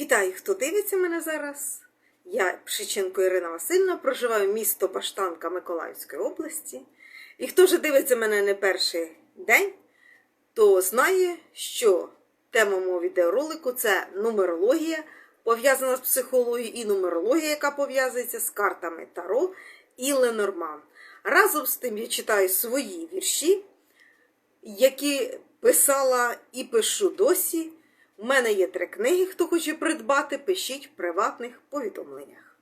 Вітаю, хто дивиться мене зараз. Я Пшиченко Ірина Васильівна, проживаю місто Баштанка Миколаївської області. І хто вже дивиться мене не перший день, то знає, що тема мого відеоролику це нумерологія, пов'язана з психологією, і нумерологія, яка пов'язується з картами Таро і Ленорман. Разом з тим я читаю свої вірші, які писала і пишу досі. У мене є три книги, хто хоче придбати, пишіть в приватних повідомленнях.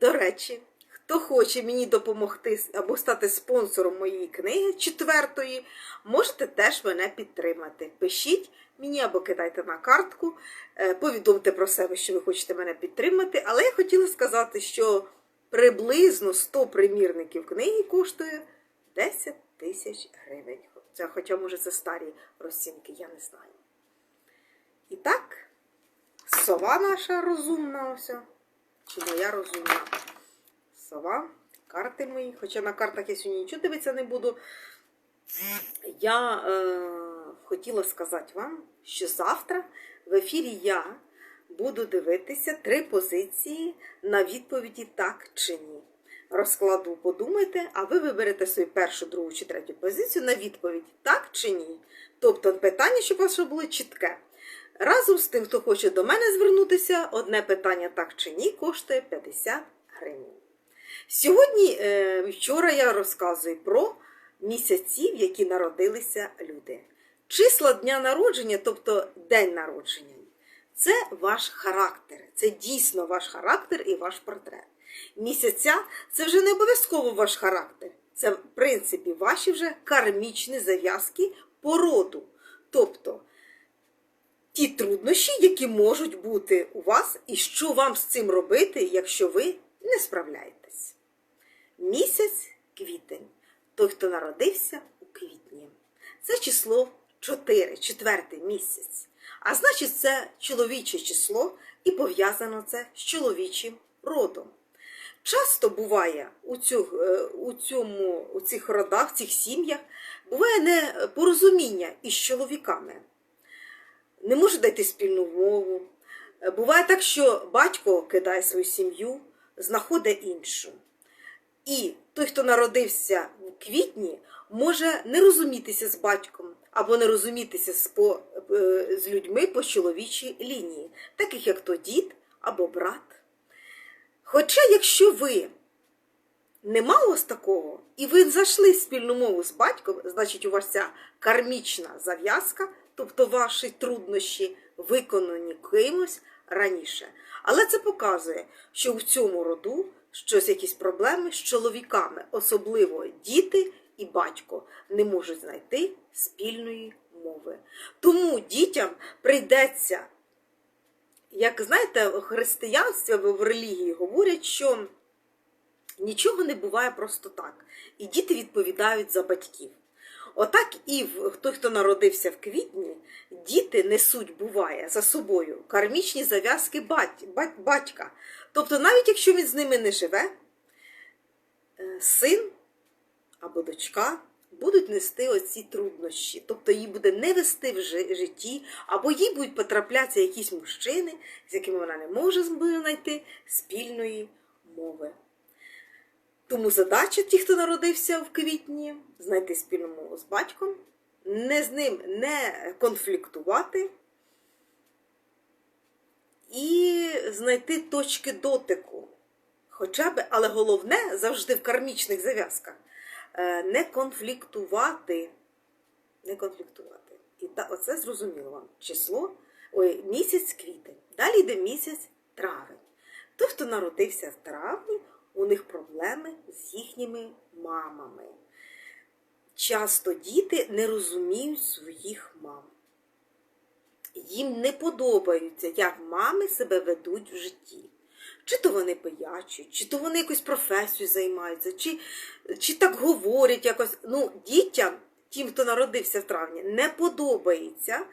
До речі, хто хоче мені допомогти або стати спонсором моєї книги четвертої, можете теж мене підтримати. Пишіть мені або кидайте на картку, е, повідомте про себе, що ви хочете мене підтримати. Але я хотіла сказати, що приблизно 100 примірників книги коштує 10 тисяч гривень. Хоча, може, це старі розцінки, я не знаю. І так, сова наша розумна, ось, чи моя розумна сова, карти мої, хоча на картах я сьогодні нічого дивитися не буду. Я е, хотіла сказати вам, що завтра в ефірі я буду дивитися три позиції на відповіді так чи ні. Розкладу, подумайте, а ви виберете свою першу, другу чи третю позицію на відповідь так чи ні. Тобто питання, щоб вас було чітке. Разом з тим, хто хоче до мене звернутися, одне питання так чи ні коштує 50 гривень. Сьогодні, е, вчора я розказую про місяців, які народилися люди. Числа дня народження, тобто день народження, це ваш характер, це дійсно ваш характер і ваш портрет. Місяця це вже не обов'язково ваш характер. Це, в принципі, ваші вже кармічні зав'язки по роду. Тобто ті труднощі, які можуть бути у вас, і що вам з цим робити, якщо ви не справляєтесь. Місяць квітень. Той, хто народився у квітні. Це число 4, четвертий місяць. А значить, це чоловіче число і пов'язано це з чоловічим родом. Часто буває у, цю, е, у, цьому, у цих родах, в цих сім'ях, буває непорозуміння із чоловіками. Не може знайти спільну мову. Буває так, що батько кидає свою сім'ю, знаходить іншу. І той, хто народився в квітні, може не розумітися з батьком або не розумітися з, по, е, з людьми по чоловічій лінії, таких як то дід або брат. Хоча, якщо ви не мало вас такого, і ви зайшли спільну мову з батьком, значить, у вас ця кармічна зав'язка, тобто ваші труднощі виконані кимось раніше. Але це показує, що в цьому роду щось якісь проблеми з чоловіками, особливо діти і батько, не можуть знайти спільної мови. Тому дітям прийдеться, як знаєте, в християнстві або в релігії говорять, що нічого не буває просто так. І діти відповідають за батьків. Отак і в той, хто народився в квітні, діти несуть, буває, за собою кармічні зав'язки бать, бать, батька. Тобто, навіть якщо він з ними не живе, е, син або дочка будуть нести оці труднощі. Тобто їй буде не вести в житті, або їй будуть потраплятися якісь мужчини, з якими вона не може знайти спільної мови. Тому задача ті, хто народився в квітні, знайти спільну мову з батьком, не з ним не конфліктувати і знайти точки дотику. Хоча б, але головне завжди в кармічних зав'язках е, не конфліктувати. Не конфліктувати. І та, оце зрозуміло вам. Число, ой, місяць квітень. Далі йде місяць травень. Той, хто народився в травні, у них проблеми з їхніми мамами. Часто діти не розуміють своїх мам. Їм не подобається, як мами себе ведуть в житті. Чи то вони пиячуть, чи то вони якусь професію займаються, чи, чи так говорять якось. Ну, дітям, тим, хто народився в травні, не подобається,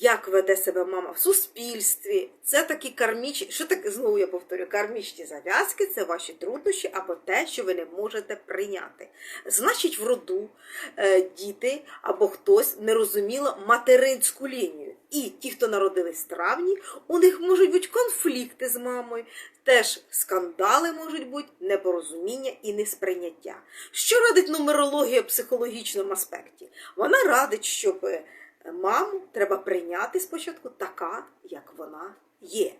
як веде себе мама в суспільстві. Це такі кармічні, що таке, знову я повторю, кармічні зав'язки це ваші труднощі або те, що ви не можете прийняти. Значить, в роду е, діти або хтось не розуміло материнську лінію. І ті, хто народились в травні, у них можуть бути конфлікти з мамою, теж скандали можуть бути, непорозуміння і несприйняття. Що радить нумерологія в психологічному аспекті? Вона радить, щоб е, маму треба прийняти спочатку така, як вона є.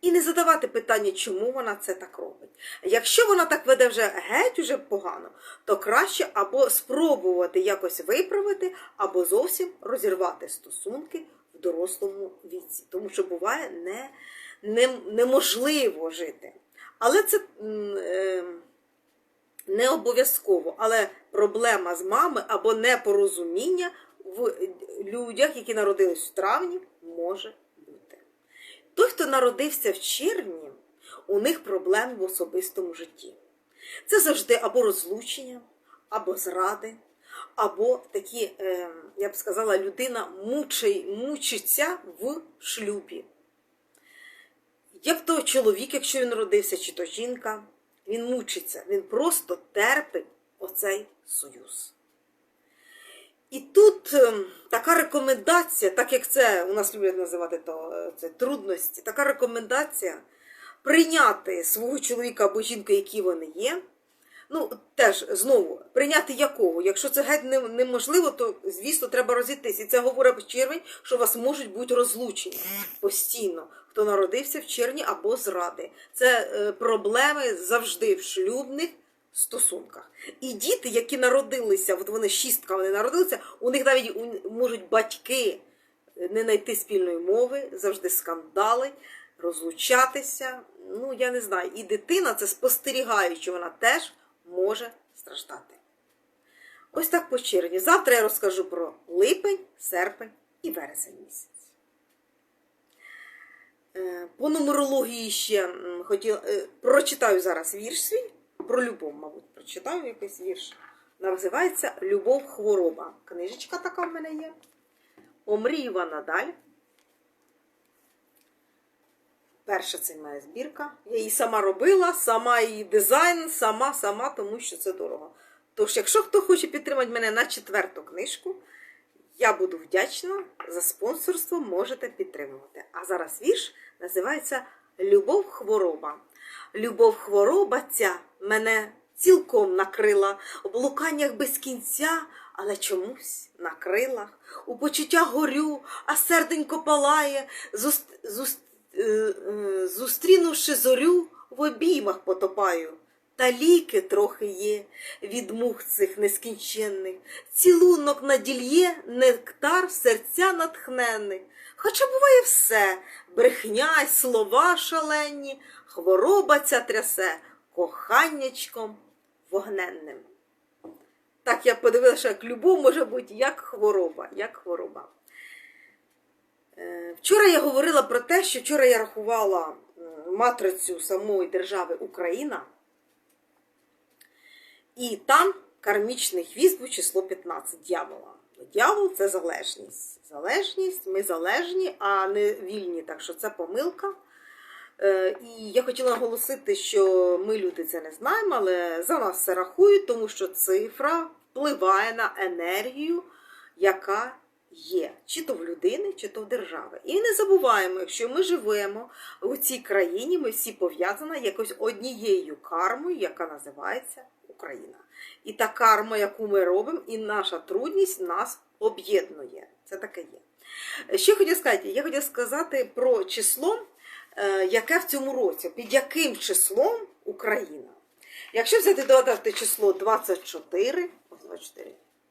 І не задавати питання, чому вона це так робить. Якщо вона так веде вже геть уже погано, то краще або спробувати якось виправити, або зовсім розірвати стосунки в дорослому віці. Тому що буває не, не, неможливо жити. Але це е, не обов'язково. Але проблема з мами або непорозуміння в людях, які народились в травні, може бути. Той, хто народився в червні, у них проблеми в особистому житті. Це завжди або розлучення, або зради, або такі, е, я б сказала, людина мучить, мучиться в шлюбі. Як то чоловік, якщо він родився, чи то жінка, він мучиться, він просто терпить оцей союз. І тут ем, така рекомендація, так як це у нас люблять називати то, е, це трудності, така рекомендація прийняти свого чоловіка або жінку, які вони є. Ну, теж знову прийняти якого. Якщо це геть неможливо, то звісно треба розійтись. І це говорить червень, що у вас можуть бути розлучення постійно. Хто народився в червні або зради. Це е, проблеми завжди в шлюбних стосунках. І діти, які народилися, от вони шістка, вони народилися, у них навіть можуть батьки не знайти спільної мови, завжди скандали, розлучатися. Ну, я не знаю. І дитина, це спостерігаючи, вона теж може страждати. Ось так по червні. Завтра я розкажу про липень, серпень і вересень місяць. Е, По нумерології ще хотіла, е, прочитаю зараз вірш свій про любов, мабуть, прочитаю якийсь вірш. Називається Любов хвороба. Книжечка така в мене є. Омрієва надаль. Перша це моя збірка. Я її сама робила, сама її дизайн, сама, сама, тому що це дорого. Тож, якщо хто хоче підтримати мене на четверту книжку, я буду вдячна за спонсорство, можете підтримувати. А зараз вірш називається Любов хвороба. Любов хвороба ця мене цілком накрила, в блуканнях без кінця, але чомусь на крилах. У почуття горю, а серденько палає, зуст... зуст... е, е, зустрінувши зорю, в обіймах потопаю. Та ліки трохи є від мух цих нескінченних, цілунок надільє, нектар серця натхненних. Хоча буває все, брехня й слова шалені, хвороба ця трясе коханнячком вогненним. Так я подивилася, як любов може бути як хвороба, як хвороба. Е, Вчора я говорила про те, що вчора я рахувала матрицю самої держави Україна, і там кармічний хвіст був число 15 дьявола. Дьявол це залежність. Залежність, ми залежні, а не вільні, так що це помилка. Е, І я хотіла наголосити, що ми люди це не знаємо, але за нас це рахують, тому що цифра впливає на енергію, яка є, чи то в людини, чи то в держави. І не забуваємо, якщо ми живемо у цій країні, ми всі пов'язані якось однією кармою, яка називається Україна. І та карма, яку ми робимо, і наша трудність нас об'єднує. Це таке є. Ще хотіла сказати, я хотіла сказати про число, е, яке в цьому році, під яким числом Україна. Якщо взяти додати число 24, 24,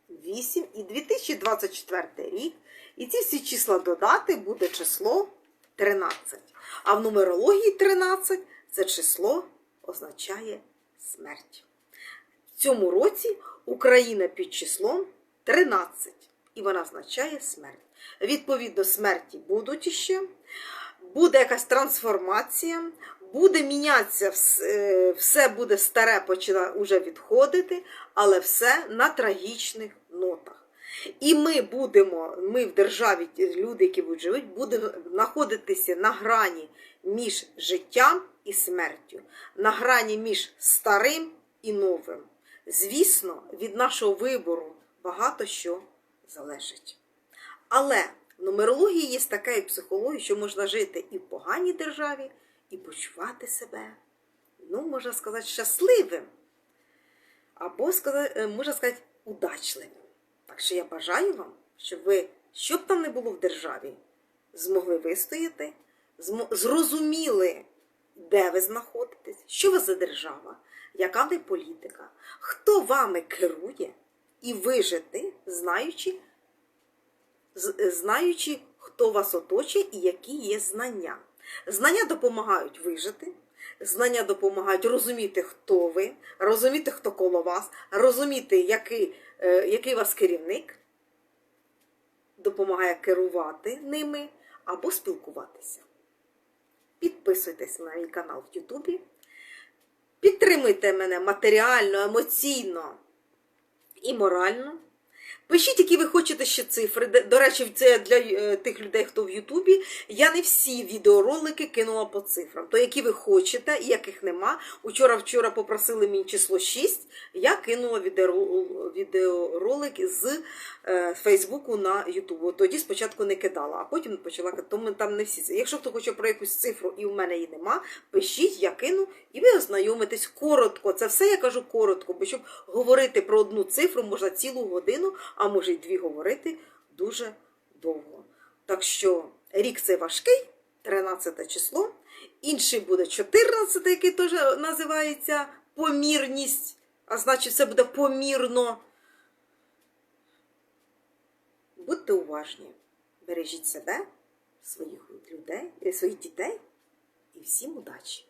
8 і 2024 рік, і ці всі числа додати буде число 13. А в нумерології 13 це число означає смерть. В цьому році Україна під числом 13, і вона означає смерть. Відповідно, смерті будуть іще, буде якась трансформація, буде мінятися, е, все буде старе, починає уже відходити, але все на трагічних нотах. І ми будемо, ми в державі, люди, які будуть живуть, будемо знаходитися на грані між життям і смертю, на грані між старим і новим. Звісно, від нашого вибору багато що залежить. Але В нумерології є така і психологія, що можна жити і в поганій державі, і почувати себе, ну, можна сказати, щасливим. Або е, можна сказати, удачливим. Так що я бажаю вам, щоб ви, що б там не було в державі, змогли вистояти, зрозуміли, де ви знаходитесь, що ви за держава, яка ви політика, хто вами керує, і вижити, знаючи, знаючи, хто вас оточує і які є знання. Знання допомагають вижити, знання допомагають розуміти, хто ви, розуміти, хто коло вас, розуміти, який, е, який вас керівник, допомагає керувати ними або спілкуватися. Підписуйтесь на мій канал в Ютубі. Підтримуйте мене матеріально, емоційно і морально. Пишіть, які ви хочете ще цифри. До речі, це для е, тих людей, хто в Ютубі. Я не всі відеоролики кинула по цифрам. То які ви хочете, і яких нема. Учора вчора попросили мені число 6. Я кинула відеоро- відеоролик з е, Фейсбуку на Ютубу. Тоді спочатку не кидала, а потім почала кидати. Там не всі. Якщо хто хоче про якусь цифру і в мене її нема, пишіть, я кину, і ви ознайомитесь коротко. Це все я кажу коротко, бо щоб говорити про одну цифру, можна цілу годину, а може й дві говорити дуже довго. Так що рік це важкий, 13 число. Інший буде 14, який теж називається помірність. А значить, це буде помірно. Будьте уважні, бережіть себе, своїх людей, своїх дітей і всім удачі!